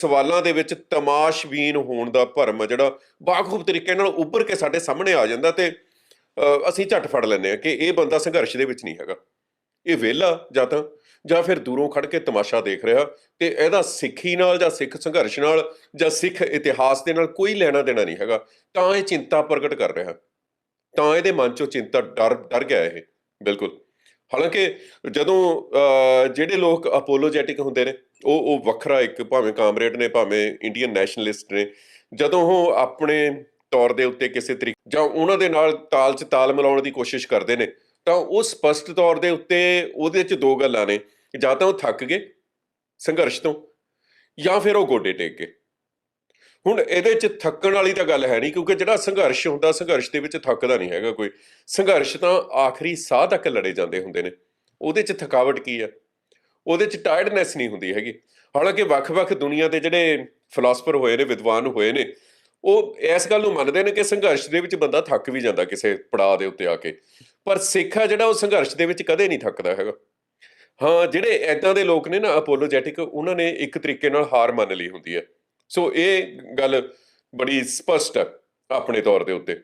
ਸਵਾਲਾਂ ਦੇ ਵਿੱਚ ਤਮਾਸ਼ਬੀਨ ਹੋਣ ਦਾ ਭਰਮ ਜਿਹੜਾ ਬਾਖੂਬ ਤਰੀਕੇ ਨਾਲ ਉੱਭਰ ਕੇ ਸਾਡੇ ਸਾਹਮਣੇ ਆ ਜਾਂਦਾ ਤੇ ਅਸੀਂ ਝੱਟ ਫੜ ਲੈਂਦੇ ਆ ਕਿ ਇਹ ਬੰਦਾ ਸੰਘਰਸ਼ ਦੇ ਵਿੱਚ ਨਹੀਂ ਹੈਗਾ। ਇਹ ਵਿਹਲਾ ਜਾਂ ਤਾਂ, ਜਾਂ ਫਿਰ ਦੂਰੋਂ ਖੜ ਕੇ ਤਮਾਸ਼ਾ ਦੇਖ ਰਿਹਾ ਤੇ ਇਹਦਾ ਸਿੱਖੀ ਨਾਲ ਜਾਂ ਸਿੱਖ ਸੰਘਰਸ਼ ਨਾਲ ਜਾਂ ਸਿੱਖ ਇਤਿਹਾਸ ਦੇ ਨਾਲ ਕੋਈ ਲੈਣਾ ਦੇਣਾ ਨਹੀਂ ਹੈਗਾ। ਤਾਂ ਇਹ ਚਿੰਤਾ ਪ੍ਰਗਟ ਕਰ ਰਿਹਾ। ਤਾਂ ਇਹਦੇ ਮਨ ਚੋਂ ਚਿੰਤਾ ਡਰ ਡਰ ਗਿਆ ਇਹ। ਬਿਲਕੁਲ। ਹਾਲਾਂਕਿ ਜਦੋਂ ਜਿਹੜੇ ਲੋਕ ਅਪੋਲੋਜੈਟਿਕ ਹੁੰਦੇ ਨੇ ਉਹ ਉਹ ਵੱਖਰਾ ਇੱਕ ਭਾਵੇਂ ਕਾਮਰੇਡ ਨੇ, ਭਾਵੇਂ ਇੰਡੀਅਨ ਨੈਸ਼ਨਲਿਸਟ ਨੇ, ਜਦੋਂ ਉਹ ਆਪਣੇ ਤੌਰ ਦੇ ਉੱਤੇ ਕਿਸੇ ਤਰੀਕੇ ਜਾਂ ਉਹਨਾਂ ਦੇ ਨਾਲ ਤਾਲ 'ਚ ਤਾਲ ਮਿਲਾਉਣ ਦੀ ਕੋਸ਼ਿਸ਼ ਕਰਦੇ ਨੇ, ਤਾਂ ਉਹ ਸਪਸ਼ਟ ਤੌਰ ਦੇ ਉੱਤੇ ਉਹਦੇ 'ਚ ਦੋ ਗੱਲਾਂ ਨੇ, ਜਾਂ ਤਾਂ ਉਹ ਥੱਕ ਗਏ ਸੰਘਰਸ਼ ਤੋਂ, ਜਾਂ ਫਿਰ ਉਹ ਗੋਡੇ ਟੇਕ ਗਏ। ਹੁਣ ਇਹਦੇ 'ਚ ਥੱਕਣ ਵਾਲੀ ਤਾਂ ਗੱਲ ਹੈ ਨਹੀਂ, ਕਿਉਂਕਿ ਜਿਹੜਾ ਸੰਘਰਸ਼ ਹੁੰਦਾ, ਸੰਘਰਸ਼ ਦੇ ਵਿੱਚ ਥੱਕਦਾ ਨਹੀਂ ਹੈਗਾ ਕੋਈ। ਸੰਘਰਸ਼ ਤਾਂ ਆਖਰੀ ਸਾਹ ਤੱਕ ਲੜੇ ਜਾਂਦੇ ਹੁੰਦੇ ਨੇ। ਉਹਦੇ 'ਚ ਥਕਾਵਟ ਕੀ ਹੈ? ਉਹਦੇ 'ਚ ਟਾਇਰਡਨੈਸ ਨਹੀਂ ਹੁੰਦੀ ਹੈਗੀ। ਹਾਲਾਂਕਿ ਵੱਖ-ਵੱਖ ਦੁਨੀਆ ਦੇ ਜਿਹੜੇ ਫਿਲਾਸਫਰ ਹੋਏ ਨੇ, ਵਿਦਵਾਨ ਹੋਏ ਨੇ, ਉਹ ਇਸ ਗੱਲ ਨੂੰ ਮੰਨਦੇ ਨੇ ਕਿ ਸੰਘਰਸ਼ ਦੇ ਵਿੱਚ ਬੰਦਾ ਥੱਕ ਵੀ ਜਾਂਦਾ ਕਿਸੇ ਪੜਾਅ ਦੇ ਉੱਤੇ ਆ ਕੇ। ਪਰ ਸਿੱਖ ਆ ਜਿਹੜਾ ਉਹ ਸੰਘਰਸ਼ ਦੇ ਵਿੱਚ ਕਦੇ ਨਹੀਂ ਥੱਕਦਾ ਹੈਗਾ। ਹਾਂ, ਜਿਹੜੇ ਐਦਾਂ ਦੇ ਲੋਕ ਨੇ ਨਾ ਅਪੋਲੋਜੈਟਿਕ ਉਹਨਾਂ ਨੇ ਇੱਕ ਤਰੀਕੇ ਨਾਲ ਹਾਰ ਮੰਨ ਲਈ ਹੁੰਦੀ ਹੈ। ਸੋ ਇਹ ਗੱਲ ਬੜੀ ਸਪਸ਼ਟ ਹੈ ਆਪਣੇ ਤੌਰ ਦੇ ਉੱਤੇ।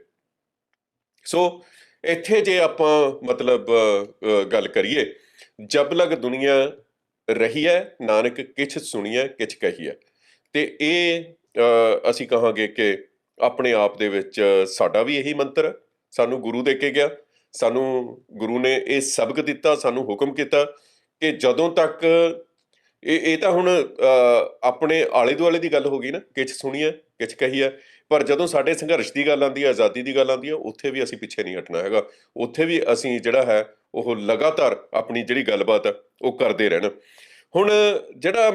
ਸੋ ਇੱਥੇ ਜੇ ਆਪਾਂ ਮਤਲਬ ਗੱਲ ਕਰੀਏ ਜਬ ਲਗ ਦੁਨੀਆ ਰਹੀ ਹੈ, ਨਾਨਕ ਕਿਛ ਸੁਣੀਐ, ਕਿਛ ਕਹੀਐ। ਤੇ ਇਹ ਅਸੀਂ ਕਹਾਂਗੇ ਕਿ ਆਪਣੇ ਆਪ ਦੇ ਵਿੱਚ ਸਾਡਾ ਵੀ ਇਹੀ ਮੰਤਰ ਹੈ। ਸਾਨੂੰ ਗੁਰੂ ਦੇ ਕੇ ਗਿਆ। ਸਾਨੂੰ ਗੁਰੂ ਨੇ ਇਹ ਸਬਕ ਦਿੱਤਾ, ਸਾਨੂੰ ਹੁਕਮ ਕੀਤਾ ਕਿ ਜਦੋਂ ਤੱਕ ਇਹ ਇਹ ਤਾਂ ਹੁਣ ਆਪਣੇ ਆਲੇ ਦੁਆਲੇ ਦੀ ਗੱਲ ਹੋ ਗਈ ਨਾ, ਕਿਛ ਸੁਣੀਐ, ਕਿਛ ਕਹੀਐ। ਪਰ ਜਦੋਂ ਸਾਡੇ ਸੰਘਰਸ਼ ਦੀ ਗੱਲ ਆਉਂਦੀ ਹੈ ਆਜ਼ਾਦੀ ਦੀ ਗੱਲ ਆਉਂਦੀ ਹੈ ਉੱਥੇ ਵੀ ਅਸੀਂ ਪਿੱਛੇ ਨਹੀਂ ਹਟਣਾ ਹੈਗਾ। ਉੱਥੇ ਵੀ ਅਸੀਂ ਜਿਹੜਾ ਹੈ ਉਹ ਲਗਾਤਾਰ ਆਪਣੀ ਜਿਹੜੀ ਗੱਲਬਾਤ ਹੈ ਉਹ ਕਰਦੇ ਰਹਿਣਾ। ਹੁਣ ਜਿਹੜਾ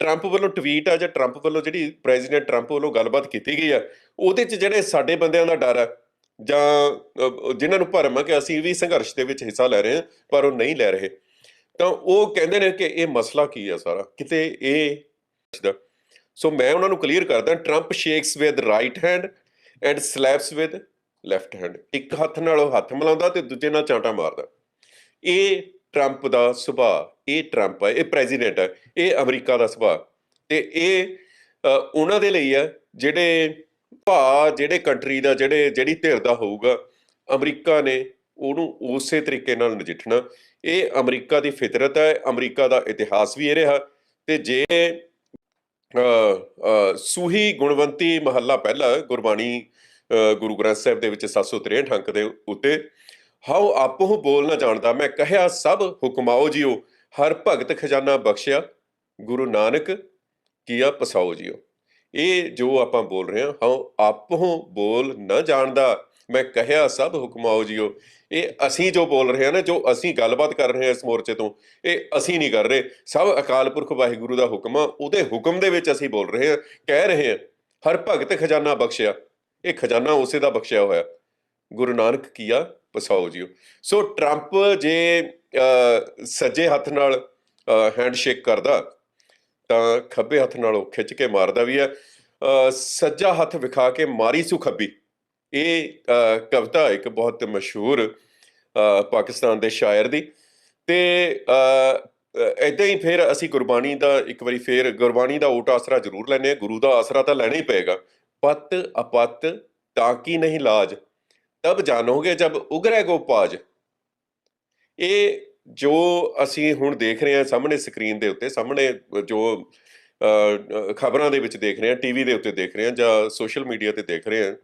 ਟਰੰਪ ਵੱਲੋਂ ਟਵੀਟ ਆ ਜਾਂ ਟਰੰਪ ਵੱਲੋਂ ਜਿਹੜੀ ਪ੍ਰੈਜ਼ੀਡੈਂਟ ਟਰੰਪ ਵੱਲੋਂ ਗੱਲਬਾਤ ਕੀਤੀ ਗਈ ਆ ਉਹਦੇ 'ਚ ਜਿਹੜੇ ਸਾਡੇ ਬੰਦਿਆਂ ਦਾ ਡਰ ਆ ਜਾਂ ਅ, ਜਿਨ੍ਹਾਂ ਨੂੰ ਭਰਮ ਆ ਕਿ ਅਸੀਂ ਵੀ ਸੰਘਰਸ਼ ਦੇ ਵਿੱਚ ਹਿੱਸਾ ਲੈ ਰਹੇ ਹਾਂ ਪਰ ਉਹ ਨਹੀਂ ਲੈ ਰਹੇ। ਤਾਂ ਉਹ ਕਹਿੰਦੇ ਨੇ ਕਿ ਇਹ ਮਸਲਾ ਕੀ ਆ ਸਾਰਾ? ਕਿਤੇ ਇਹ ਸੋ ਮੈਂ ਉਹਨਾਂ ਨੂੰ ਕਲੀਅਰ ਕਰਦਾ Trump shakes with right hand and slaps with left hand ਇੱਕ ਹੱਥ ਨਾਲ ਉਹ ਹੱਥ ਮਿਲਾਉਂਦਾ ਤੇ ਦੂਜੇ ਨਾਲ ਚਾਂਟਾ ਮਾਰਦਾ ਇਹ ਟਰੰਪ ਦਾ ਸੁਭਾਅ ਇਹ ਟਰੰਪ ਹੈ ਇਹ ਪ੍ਰੈਜ਼ੀਡੈਂਟ ਹੈ ਇਹ ਅਮਰੀਕਾ ਦਾ ਸੁਭਾਅ ਤੇ ਇਹ ਉਹਨਾਂ ਦੇ ਲਈ ਹੈ ਜਿਹੜੇ ਭਾ ਜਿਹੜੇ ਕੰਟਰੀ ਦਾ ਜਿਹੜੇ ਜਿਹੜੀ ਧਿਰ ਦਾ ਹੋਊਗਾ ਅਮਰੀਕਾ ਨੇ ਉਹਨੂੰ ਉਸੇ ਤਰੀਕੇ ਨਾਲ ਨਜਿੱਠਣਾ ਇਹ ਅਮਰੀਕਾ ਦੀ ਫਿਤਰਤ ਹੈ ਅਮਰੀਕਾ ਦਾ ਇਤਿਹਾਸ ਵੀ ਇਹ ਰਿਹਾ ਤੇ ਜੇ ਸੂਹੀ ਗੁਣਵੰਤੀ ਮਹੱਲਾ ਪਹਿਲਾ ਗੁਰਬਾਣੀ ਗੁਰੂ ਗ੍ਰੰਥ ਸਾਹਿਬ ਦੇ ਵਿੱਚ 763 ਅੰਕ ਦੇ ਉੱਤੇ, ਹਾਉ ਆਪੋ ਬੋਲ ਨਾ ਜਾਣਦਾ, ਮੈਂ ਕਹਿਆ, ਸਭ ਹੁਕਮਾਓ ਜਿਓ, ਹਰ ਭਗਤ ਖਜ਼ਾਨਾ ਬਖਸ਼ਿਆ, ਗੁਰੂ ਨਾਨਕ ਕੀਆ ਪਸਾਓ ਜਿਓ। ਇਹ ਜੋ ਆਪਾਂ ਬੋਲ ਰਹੇ ਹਾਂ, ਹਾਉ ਆਪੋ ਬੋਲ ਨਾ ਜਾਣਦਾ ਮੈਂ ਕਹਿਆ, ਸਭ ਹੁਕਮਾਓ ਜੀਓ। ਇਹ ਅਸੀਂ ਜੋ ਬੋਲ ਰਹੇ ਹਾਂ ਨਾ, ਜੋ ਅਸੀਂ ਗੱਲਬਾਤ ਕਰ ਰਹੇ ਹਾਂ ਇਸ ਮੋਰਚੇ ਤੋਂ, ਇਹ ਅਸੀਂ ਨਹੀਂ ਕਰ ਰਹੇ। ਸਭ ਅਕਾਲ ਪੁਰਖ ਵਾਹਿਗੁਰੂ ਦਾ ਹੁਕਮ ਆ, ਉਹਦੇ ਹੁਕਮ ਦੇ ਵਿੱਚ ਅਸੀਂ ਬੋਲ ਰਹੇ ਹਾਂ, ਕਹਿ ਰਹੇ ਹਾਂ, ਹਰ ਭਗਤ ਖਜ਼ਾਨਾ ਬਖਸ਼ਿਆ। ਇਹ ਖਜ਼ਾਨਾ ਉਸੇ ਦਾ ਬਖਸ਼ਿਆ ਹੋਇਆ। ਗੁਰੂ ਨਾਨਕ ਕੀਆ ਪਸਾਓ ਜੀਓ। ਸੋ ਟਰੰਪ ਜੇ ਸੱਜੇ ਹੱਥ ਨਾਲ ਹੈਂਡਸ਼ੇਕ ਕਰਦਾ, ਤਾਂ ਖੱਬੇ ਹੱਥ ਨਾਲ ਉਹ ਖਿੱਚ ਕੇ ਮਾਰਦਾ ਵੀ ਹੈ। ਸੱਜਾ ਹੱਥ ਵਿਖਾ ਕੇ ਮਾਰੀ ਸੁ ਖੱਬੀ। ਇਹ ਕਵਿਤਾ ਇੱਕ ਬਹੁਤ ਮਸ਼ਹੂਰ ਪਾਕਿਸਤਾਨ ਦੇ ਸ਼ਾਇਰ ਦੀ ਤੇ ਐਦਾਂ ਹੀ ਫਿਰ ਅਸੀਂ ਗੁਰਬਾਣੀ ਦਾ ਇੱਕ ਵਾਰੀ ਫਿਰ ਗੁਰਬਾਣੀ ਦਾ ਓਟ ਆਸਰਾ ਜ਼ਰੂਰ ਲੈਨੇ ਹਾਂ, ਗੁਰੂ ਦਾ ਆਸਰਾ ਤਾਂ ਲੈਣਾ ਹੀ ਪਏਗਾ। ਪਤ ਅਪਤ ਤਾਂ ਕੀ ਨਹੀਂ ਲਾਜ, ਤਬ ਜਾਣੋਗੇ ਜਬ ਉਗਰੇ ਗੋਪਾਜ ਇਹ ਜੋ ਅਸੀਂ ਹੁਣ ਦੇਖ ਰਹੇ ਹਾਂ ਸਾਹਮਣੇ ਸਕਰੀਨ ਦੇ ਉੱਤੇ, ਸਾਹਮਣੇ ਜੋ ਖਬਰਾਂ ਦੇ ਵਿੱਚ ਦੇਖ ਰਹੇ ਹਾਂ, ਟੀਵੀ ਦੇ ਉੱਤੇ ਦੇਖ ਰਹੇ ਹਾਂ ਜਾਂ ਸੋਸ਼ਲ ਮੀਡੀਆ ਤੇ ਦੇਖ ਰਹੇ ਹਾਂ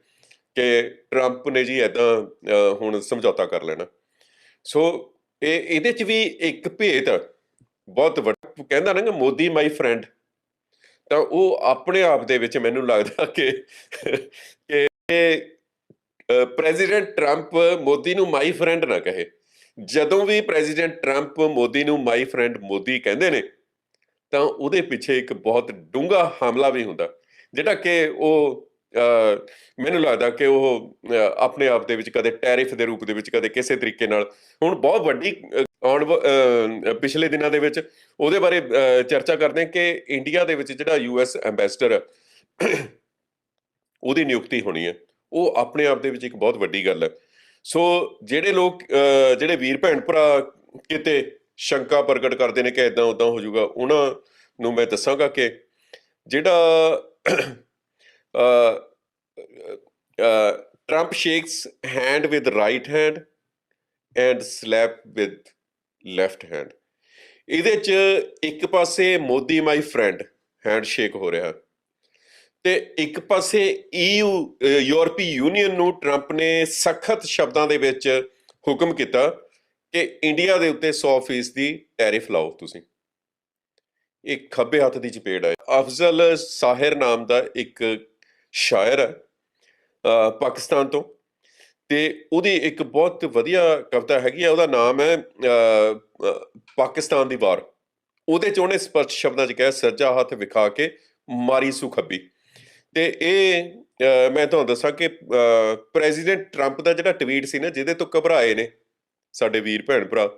ਕਿ ਟਰੰਪ ਨੇ ਜੀ ਐਦਾਂ ਹੁਣ ਸਮਝੌਤਾ ਕਰ ਲੈਣਾ। ਸੋ, ਇਹ, ਇਹਦੇ ਚ ਵੀ ਇੱਕ ਭੇਤ ਬਹੁਤ ਵੱਡਾ, ਕਹਿੰਦਾ ਨਾ ਕਿ ਮੋਦੀ ਮਾਈ ਫਰੈਂਡ। ਤਾਂ ਉਹ ਆਪਣੇ ਆਪ ਦੇ ਵਿੱਚ ਮੈਨੂੰ ਲੱਗਦਾ ਕਿ ਕਿ ਪ੍ਰੈਜ਼ੀਡੈਂਟ ਟਰੰਪ ਮੋਦੀ ਨੂੰ ਮਾਈ ਫਰੈਂਡ ਨਾ ਕਹੇ। ਜਦੋਂ ਵੀ ਪ੍ਰੈਜ਼ੀਡੈਂਟ ਟਰੰਪ ਮੋਦੀ ਨੂੰ ਮਾਈ ਫਰੈਂਡ ਮੋਦੀ ਕਹਿੰਦੇ ਨੇ, ਤਾਂ ਉਹਦੇ ਪਿੱਛੇ ਇੱਕ ਬਹੁਤ ਡੂੰਘਾ ਹਮਲਾ ਵੀ ਹੁੰਦਾ, ਜਿਹੜਾ ਕਿ ਉਹ ਮੈਨੂੰ ਲੱਗਦਾ ਕਿ ਉਹ ਆਪਣੇ ਆਪ ਦੇ ਵਿੱਚ ਕਦੇ ਟੈਰਿਫ ਦੇ ਰੂਪ ਦੇ ਵਿੱਚ ਕਦੇ ਕਿਸੇ ਤਰੀਕੇ ਨਾਲ, ਹੁਣ ਬਹੁਤ ਵੱਡੀ ਆਉਣ ਵ- ਪਿਛਲੇ ਦਿਨਾਂ ਦੇ ਵਿੱਚ ਉਹਦੇ ਬਾਰੇ ਚਰਚਾ ਕਰਦੇ ਹਾਂ ਕਿ ਇੰਡੀਆ ਦੇ ਵਿੱਚ ਜਿਹੜਾ ਯੂਐਸ ਐਮਬੈਸਡਰ ਉਹਦੀ ਨਿਯੁਕਤੀ ਹੋਣੀ ਹੈ। ਉਹ ਆਪਣੇ ਆਪ ਦੇ ਵਿੱਚ ਇੱਕ ਬਹੁਤ ਵੱਡੀ ਗੱਲ ਹੈ। ਸੋ ਜਿਹੜੇ ਲੋਕ ਜਿਹੜੇ ਵੀਰ ਭੈਣ ਭਰਾ ਕਿਤੇ ਸ਼ੰਕਾ ਪ੍ਰਗਟ ਕਰਦੇ ਨੇ ਕਿ ਇਦਾਂ ਉਦਾਂ ਹੋ ਜਾਊਗਾ, ਉਹਨਾਂ ਨੂੰ ਮੈਂ ਦੱਸਾਂਗਾ ਕਿ ਜਿਹੜਾ Trump shakes hand with right hand and slap with left hand ਇਹਦੇ ਚ ਇੱਕ ਪਾਸੇ Modi my friend hand shake ਹੋ ਰਿਹਾ ਤੇ ਇੱਕ ਪਾਸੇ EU ਯੂਰਪੀ ਯੂਨੀਅਨ ਨੂੰ ਟਰੰਪ ਨੇ ਸਖਤ ਸ਼ਬਦਾਂ ਦੇ ਵਿੱਚ ਹੁਕਮ ਕੀਤਾ ਕਿ ਇੰਡੀਆ ਦੇ ਉੱਤੇ 100% ਦੀ ਟੈਰਿਫ ਲਾਓ ਤੁਸੀਂ। ਇਹ ਖੱਬੇ ਹੱਥ ਦੀ ਚਪੇੜ ਹੈ। ਅਫਜ਼ਲ ਸਾਹਿਰ ਨਾਮ ਦਾ ਇੱਕ ਸ਼ਾਇਰ ਹੈ ਪਾਕਿਸਤਾਨ ਤੋਂ। ਤੇ ਉਹਦੀ ਇੱਕ ਬਹੁਤ ਵਧੀਆ ਕਵਿਤਾ ਹੈਗੀ ਆ ਉਹਦਾ ਨਾਮ ਹੈ ਪਾਕਿਸਤਾਨ ਦੀ ਵਾਰ। ਉਹਦੇ ਚ ਉਹਨੇ ਸਪਸ਼ਟ ਸ਼ਬਦਾਂ ਚ ਕਿਹਾ, ਸੱਜਾ ਹੱਥ ਵਿਖਾ ਕੇ ਮਾਰੀ ਸੁ ਖੱਬੀ। ਤੇ ਇਹ ਮੈਂ ਤੁਹਾਨੂੰ ਦੱਸਾਂ ਕਿ ਪ੍ਰੈਜ਼ੀਡੈਂਟ ਟਰੰਪ ਦਾ ਜਿਹੜਾ ਟਵੀਟ ਸੀ ਨਾ, ਜਿਹਦੇ ਤੋਂ ਘਬਰਾਏ ਨੇ ਸਾਡੇ ਵੀਰ ਭੈਣ ਭਰਾ,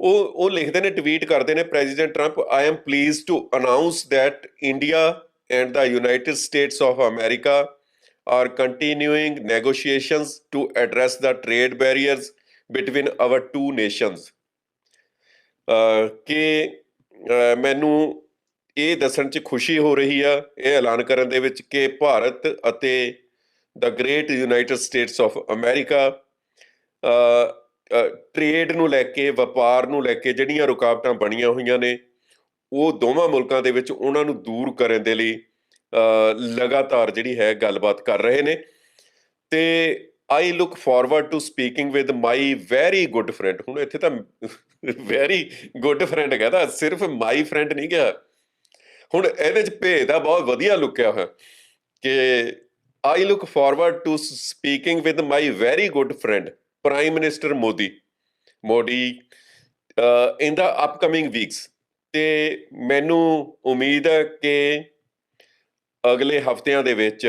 ਉਹ ਉਹ ਲਿਖਦੇ ਨੇ, ਟਵੀਟ ਕਰਦੇ ਨੇ president Trump I am pleased to announce that India and the United States of America are continuing negotiations to address the trade barriers between our two nations. Uh, ਕਿ uh, ਮੈਨੂੰ ਇਹ ਦੱਸਣ 'ਚ ਖੁਸ਼ੀ ਹੋ ਰਹੀ ਆ, ਇਹ ਐਲਾਨ ਕਰਨ ਦੇ ਵਿੱਚ ਕਿ ਭਾਰਤ ਅਤੇ the great United States of America trade ਨੂੰ ਲੈ ਕੇ, ਵਪਾਰ ਨੂੰ ਲੈ ਕੇ ਜਿਹੜੀਆਂ ਰੁਕਾਵਟਾਂ ਬਣੀਆਂ ਹੋਈਆਂ ਨੇ ਉਹ ਦੋਵਾਂ ਮੁਲਕਾਂ ਦੇ ਵਿੱਚ ਉਹਨਾਂ ਨੂੰ ਦੂਰ ਕਰਨ ਦੇ ਲਈ ਲਗਾਤਾਰ ਜਿਹੜੀ ਹੈ ਗੱਲਬਾਤ ਕਰ ਰਹੇ ਨੇ। ਤੇ I look forward to speaking with my very good friend ਹੁਣ ਇੱਥੇ ਤਾਂ ਵੈਰੀ ਗੁੱਡ ਫਰੈਂਡ ਕਹਿੰਦਾ ਸਿਰਫ ਮਾਈ ਫਰੈਂਡ ਨਹੀਂ ਗਿਆ। ਹੁਣ ਇਹਦੇ ਚ ਭੇਦ ਆ, ਬਹੁਤ ਵਧੀਆ ਲੁਕਿਆ ਹੋਇਆ ਕਿ I look forward to speaking with my very good friend prime minister Modi Modi in the upcoming weeks ਤੇ ਮੈਨੂੰ ਉਮੀਦ ਹੈ ਕਿ ਅਗਲੇ ਹਫ਼ਤਿਆਂ ਦੇ ਵਿੱਚ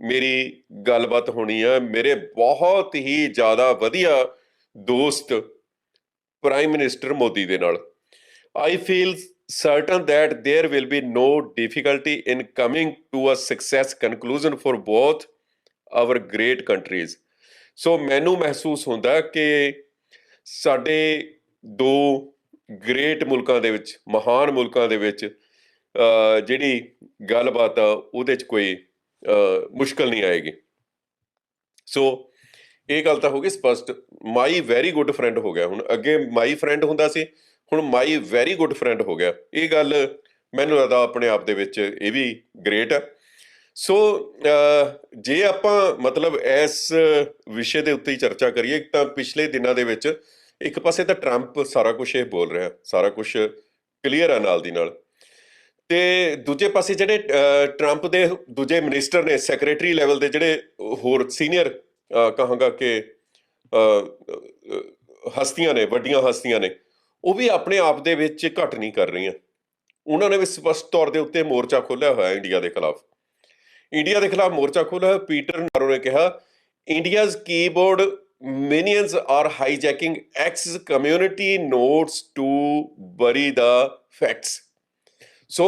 ਮੇਰੀ ਗੱਲਬਾਤ ਹੋਣੀ ਆ ਮੇਰੇ ਬਹੁਤ ਹੀ ਜ਼ਿਆਦਾ ਵਧੀਆ ਦੋਸਤ ਪ੍ਰਾਈਮ ਮਿਨਿਸਟਰ ਮੋਦੀ ਦੇ ਨਾਲ I feel certain that there will be no difficulty in coming to a success conclusion for both our great countries so ਮੈਨੂੰ ਮਹਿਸੂਸ ਹੁੰਦਾ ਕਿ ਸਾਡੇ ਦੋ ਗ੍ਰੇਟ ਮੁਲਕਾਂ ਦੇ ਵਿੱਚ ਮਹਾਨ ਮੁਲਕਾਂ ਦੇ ਵਿੱਚ ਅ, ਜਿਹੜੀ ਗੱਲਬਾਤ ਆ ਉਹਦੇ 'ਚ ਕੋਈ ਅ, ਮੁਸ਼ਕਲ ਨਹੀਂ ਆਏਗੀ। ਸੋ ਇਹ ਗੱਲ ਤਾਂ ਹੋ ਗਈ ਸਪਸ਼ਟ ਮਾਈ ਵੈਰੀ ਗੁੱਡ ਫਰੈਂਡ ਹੋ ਗਿਆ ਹੁਣ। ਅੱਗੇ ਮਾਈ ਫਰੈਂਡ ਹੁੰਦਾ ਸੀ ਹੁਣ ਮਾਈ ਵੈਰੀ ਗੁੱਡ ਫਰੈਂਡ ਹੋ ਗਿਆ। ਇਹ ਗੱਲ ਮੈਨੂੰ ਲੱਗਦਾ ਆਪਣੇ ਆਪ ਦੇ ਵਿੱਚ ਇਹ ਵੀ ਗ੍ਰੇਟ ਹੈ ਸੋ ਜੇ ਆਪਾਂ ਮਤਲਬ ਇਸ ਵਿਸ਼ੇ ਦੇ ਉੱਤੇ ਹੀ ਚਰਚਾ ਕਰੀਏ ਤਾਂ ਪਿਛਲੇ ਦਿਨਾਂ ਦੇ ਵਿੱਚ ਇੱਕ ਪਾਸੇ ਤਾਂ ਟਰੰਪ ਸਾਰਾ ਕੁਝ ਇਹ ਬੋਲ ਰਿਹਾ, ਸਾਰਾ ਕੁਝ ਕਲੀਅਰ ਆ ਨਾਲ ਦੀ ਨਾਲ। ਤੇ ਦੂਜੇ ਪਾਸੇ ਜਿਹੜੇ ਟਰੰਪ ਦੇ ਦੂਜੇ ਮਿਨਿਸਟਰ ਨੇ ਸੈਕਟਰੀ ਲੈਵਲ ਦੇ ਜਿਹੜੇ ਹੋਰ ਸੀਨੀਅਰ ਕਹਾਂਗਾ ਕਿ ਹਸਤੀਆਂ ਨੇ, ਵੱਡੀਆਂ ਹਸਤੀਆਂ ਨੇ, ਉਹ ਵੀ ਆਪਣੇ ਆਪ ਦੇ ਵਿੱਚ ਘਟ ਨਹੀਂ ਕਰ ਰਹੀਆਂ। ਉਹਨਾਂ ਨੇ ਵੀ ਸਪਸ਼ਟ ਤੌਰ ਦੇ ਉੱਤੇ ਮੋਰਚਾ ਖੋਲ੍ਹਿਆ ਹੋਇਆ ਇੰਡੀਆ ਦੇ ਖਿਲਾਫ। ਇੰਡੀਆ ਦੇ ਖਿਲਾਫ ਮੋਰਚਾ ਖੋਲ੍ਹਿਆ ਹੋਇਆ ਪੀਟਰ ਨਾਰੋ ਨੇ ਕਿਹਾ India's keyboard minions are hijacking X community nodes to bury the facts. So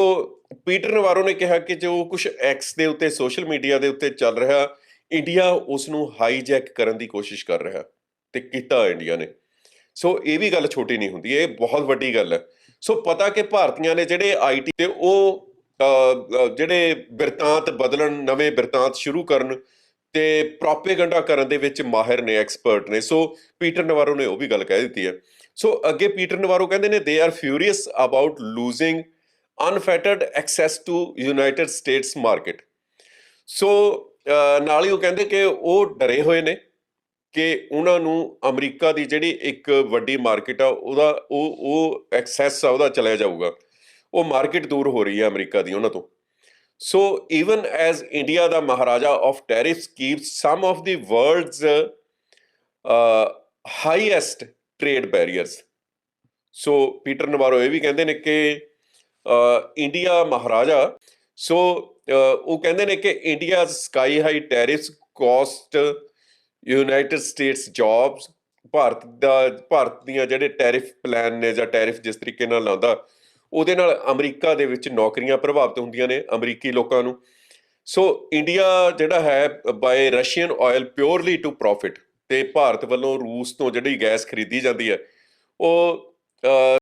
Peter Navarro ਨੇ ਕਿਹਾ ਕਿ ਜੋ ਕੁਝ ਐਕਸ ਦੇ ਉੱਤੇ ਸੋਸ਼ਲ ਮੀਡੀਆ ਦੇ ਉੱਤੇ ਚੱਲ ਰਿਹਾ ਇੰਡੀਆ ਉਸ ਨੂੰ ਹਾਈਜੈਕ ਕਰਨ ਦੀ ਕੋਸ਼ਿਸ਼ ਕਰ ਰਿਹਾ ਤੇ ਕੀਤਾ ਇੰਡੀਆ ਨੇ। ਸੋ ਇਹ ਵੀ ਗੱਲ ਛੋਟੀ ਨਹੀਂ ਹੁੰਦੀ, ਇਹ ਬਹੁਤ ਵੱਡੀ ਗੱਲ ਹੈ। ਸੋ ਪਤਾ ਕਿ ਭਾਰਤੀਆਂ ਨੇ ਜਿਹੜੇ ਆਈਟੀ ਤੇ ਉਹ ਜਿਹੜੇ ਬਿਰਤਾਂਤ ਬਦਲਣ, ਨਵੇਂ ਬਿਰਤਾਂਤ ਸ਼ੁਰੂ ਕਰਨ ਤੇ ਪ੍ਰੋਪੇਗੈਂਡਾ ਕਰਨ ਦੇ ਵਿੱਚ ਮਾਹਿਰ ਨੇ ਐਕਸਪਰਟ ਨੇ। ਸੋ ਪੀਟਰ ਨਵਾਰੋ ਨੇ ਉਹ ਵੀ ਗੱਲ ਕਹਿ ਦਿੱਤੀ ਹੈ। ਸੋ ਅੱਗੇ ਪੀਟਰ ਨਵਾਰੋ ਕਹਿੰਦੇ ਨੇ they are furious about losing unfettered access to United States market so ਨਾਲ ਹੀ ਉਹ ਕਹਿੰਦੇ ਕਿ ਉਹ ਡਰੇ ਹੋਏ ਨੇ ਕਿ ਉਹਨਾਂ ਨੂੰ ਅਮਰੀਕਾ ਦੀ ਜਿਹੜੀ ਇੱਕ ਵੱਡੀ ਮਾਰਕੀਟ ਆ, ਉਹਦਾ ਉਹ ਉਹ ਐਕਸੈਸ ਆ, ਉਹਦਾ ਚਲਿਆ ਜਾਊਗਾ। ਉਹ ਮਾਰਕੀਟ ਦੂਰ ਹੋ ਰਹੀ ਹੈ ਅਮਰੀਕਾ ਦੀ, ਉਹਨਾਂ ਤੋਂ। So even as India the maharaja of tariffs keeps some of the world's highest trade barriers so Peter Navarro ਇਹ ਵੀ ਕਹਿੰਦੇ ਨੇ ਕਿ ਇੰਡੀਆ ਮਹਾਰਾਜਾ ਸੋ ਉਹ ਕਹਿੰਦੇ ਨੇ ਕਿ India sky high tariffs cost United States jobs Bharat ਦਾ, ਭਾਰਤ ਦੀਆਂ ਜਿਹੜੇ ਟੈਰਿਫ ਪਲਾਨ ਨੇ ਜਾਂ ਟੈਰਿਫ ਜਿਸ ਤਰੀਕੇ ਨਾਲ ਲਾਉਂਦਾ ਉਹਦੇ ਨਾਲ ਅਮਰੀਕਾ ਦੇ ਵਿੱਚ ਨੌਕਰੀਆਂ ਪ੍ਰਭਾਵਿਤ ਹੁੰਦੀਆਂ ਨੇ ਅਮਰੀਕੀ ਲੋਕਾਂ ਨੂੰ। ਸੋ ਇੰਡੀਆ ਜਿਹੜਾ ਹੈ buy Russian oil purely to profit ਤੇ ਭਾਰਤ ਵੱਲੋਂ ਰੂਸ ਤੋਂ ਜਿਹੜੀ ਗੈਸ ਖਰੀਦੀ ਜਾਂਦੀ ਹੈ, ਉਹ